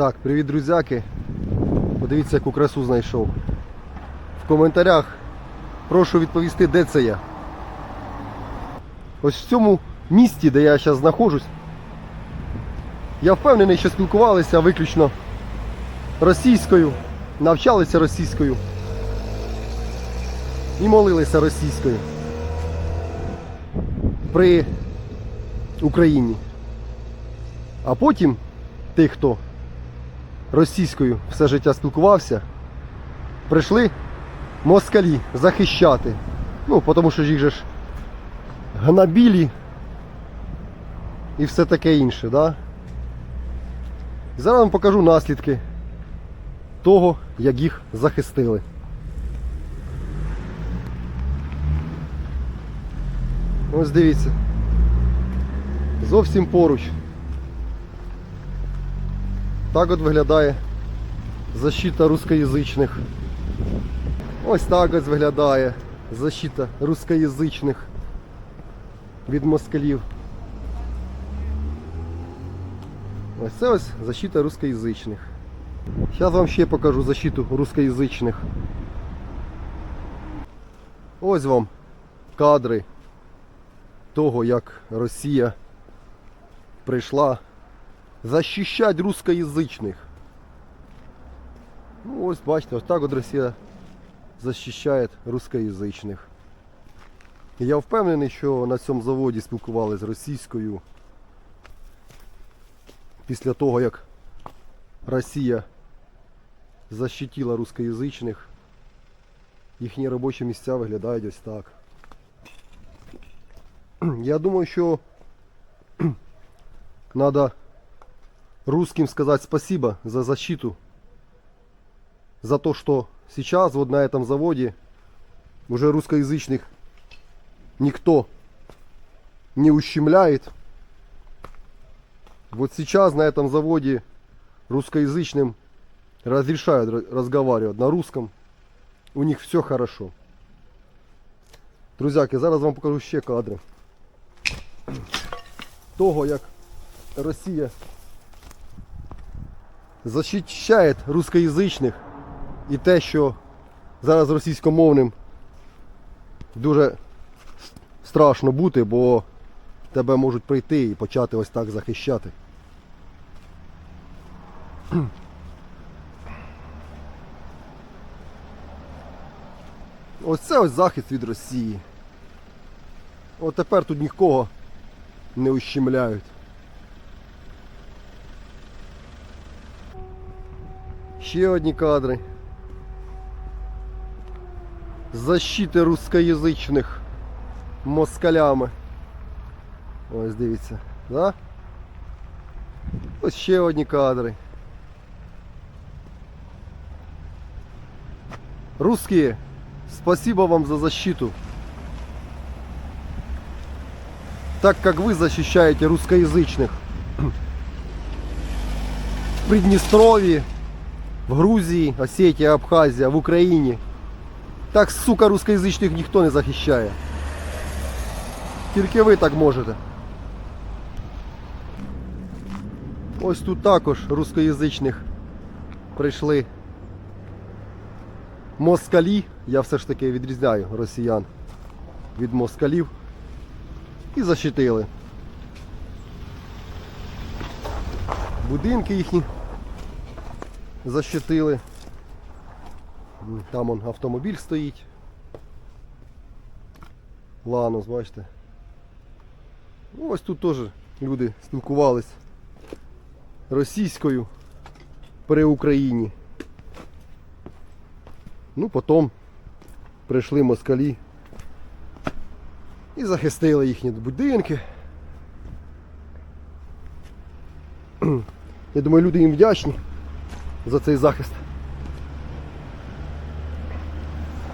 Так, привіт, друзяки. Подивіться, яку красу знайшов. В коментарях прошу відповісти, де це я. Ось в цьому місті, де я зараз знаходжусь, я впевнений, що спілкувалися виключно російською, навчалися російською і молилися російською при Україні. А потім тих, хто російською все життя спілкувався, прийшли москалі захищати. Ну, тому що їх же ж гнабілі і все таке інше, да? Зараз вам покажу наслідки того, як їх захистили. Ось дивіться. Зовсім поруч. Так от виглядає защита рускоязичних. Ось так ось виглядає защита рускоязичних від москалів. Ось це ось защита рускоязичних. Зараз вам ще покажу защиту рускоязичних. Ось вам кадри того, як Росія прийшла защищать русскоязичних. Ну ось бачите, ось так от Росія захищає русскоязичних. Я впевнений, що на цьому заводі спілкувалися російською після того, як Росія защитила русскоязичних, їхні робочі місця виглядають ось так. Я думаю, що надо русским сказать спасибо за защиту. За то, что сейчас вот на этом заводе уже русскоязычных никто не ущемляет. Вот сейчас на этом заводе русскоязычным разрешают ра- разговаривать на русском. У них все хорошо. Друзяки, зараз вам покажу ще кадри. Того, як Росія захищає рускоязичних і те, що зараз російськомовним дуже страшно бути, бо тебе можуть прийти і почати ось так захищати. Ось це ось захист від Росії. От тепер тут нікого не ущемляють. Ще одні кадри. Защити рускоязичних москалями. Ось дивіться, да? Ось ще одні кадри. Русские, спасибо вам за защиту. Так как вы защищаете русскоязычных в Приднестровье, в Грузії, Осетія, Абхазія, в Україні. Так, сука, рускоязичних ніхто не захищає. Тільки ви так можете. Ось тут також рускоязичних прийшли москалі. Я все ж таки відрізняю росіян від москалів. І защитили. Будинки їхні защитили. Там он автомобіль стоїть. Ланос, бачите. Ну, Ось тут теж люди спілкувались російською при Україні. Ну, потім прийшли москалі і захистили їхні будинки. Я думаю, люди їм вдячні за цей захист.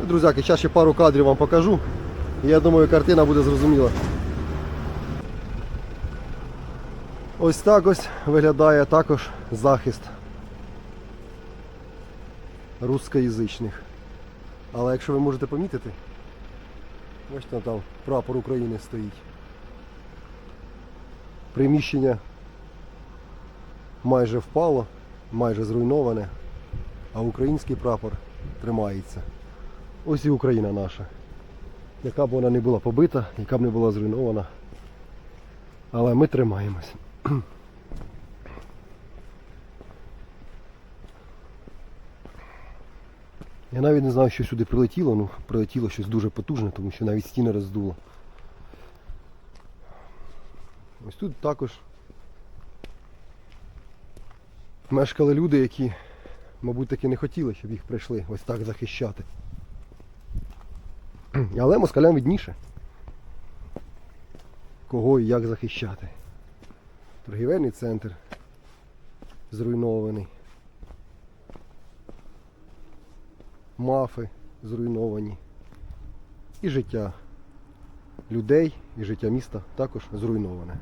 Друзяки, зараз ще пару кадрів вам покажу. Я думаю, картина буде зрозуміла. Ось так ось виглядає також захист рускоязичних. Але якщо ви можете помітити, бачите, там прапор України стоїть. Приміщення майже впало. Майже зруйноване, а український прапор тримається. Ось і Україна наша. Яка б вона не була побита, яка б не була зруйнована. Але ми тримаємось. Я навіть не знаю, що сюди прилетіло, ну прилетіло щось дуже потужне, тому що навіть стіни роздуло. Ось тут також мешкали люди, які, мабуть, таки не хотіли, щоб їх прийшли ось так захищати. Але москалям відніше. Кого і як захищати. Торгівельний центр зруйнований. Мафи зруйновані. І життя людей, і життя міста також зруйноване.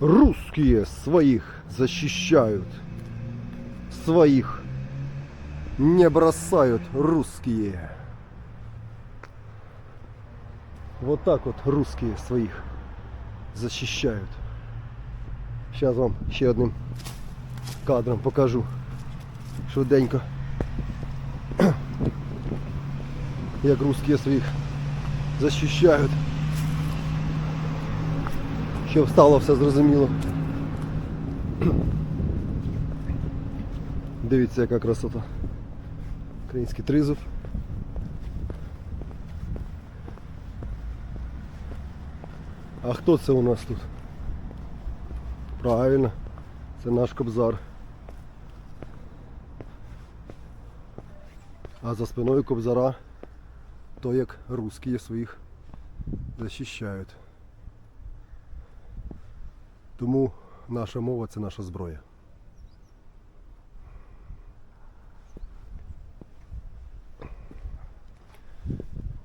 Русские своих защищают. Своих не бросают русские. Вот так вот русские своих защищают. Сейчас вам ще одним кадром покажу. Швиденько. Як русские своїх защищают. Щоб стало все зрозуміло. Дивіться, яка красота. Український тризуб. А хто це у нас тут? Правильно, це наш кобзар. А за спиною кобзара то як русські своїх захищають. Тому наша мова це наша зброя.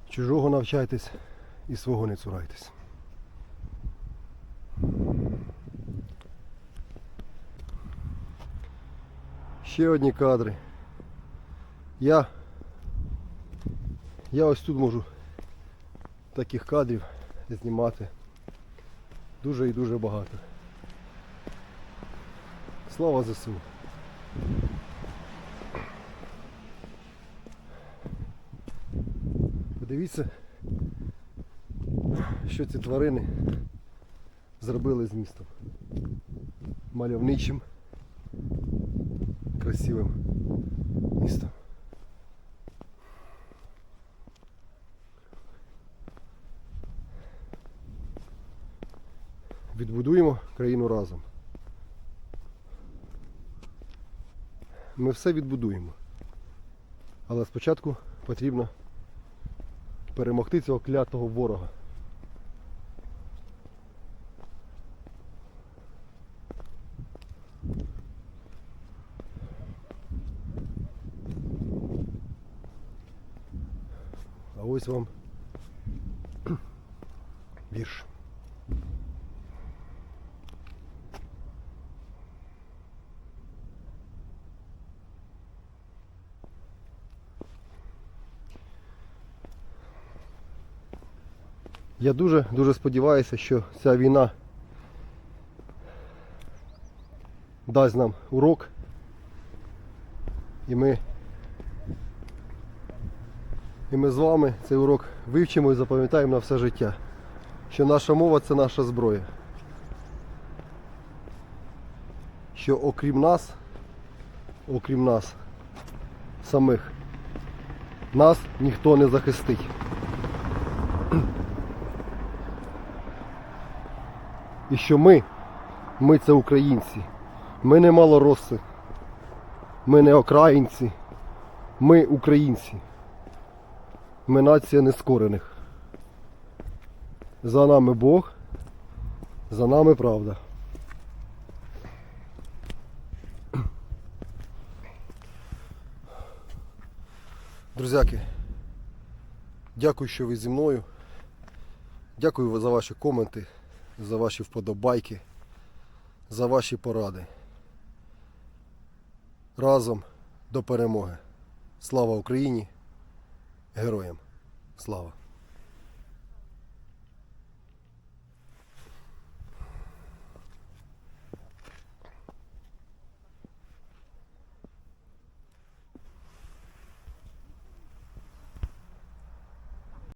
Чужого навчайтесь і свого не цурайтесь. Ще одні кадри. Я, я ось тут можу таких кадрів знімати дуже і дуже багато. Слава ЗСУ! Подивіться, що ці тварини зробили з містом. Мальовничим, красивим містом. Відбудуємо країну разом. Ми все відбудуємо. Але спочатку потрібно перемогти цього клятого ворога. А ось вам вірш. Я дуже дуже сподіваюся, що ця війна дасть нам урок і ми, і ми з вами цей урок вивчимо і запам'ятаємо на все життя, що наша мова це наша зброя. Що окрім нас, окрім нас самих, нас ніхто не захистить. І що ми, ми це українці. Ми не малороси. Ми не окраїнці. Ми українці. Ми нація нескорених. За нами Бог, за нами правда. Друзяки, дякую, що ви зі мною. Дякую за ваші коменти, за ваші вподобайки, за ваші поради. Разом до перемоги. Слава Україні! Героям! Слава!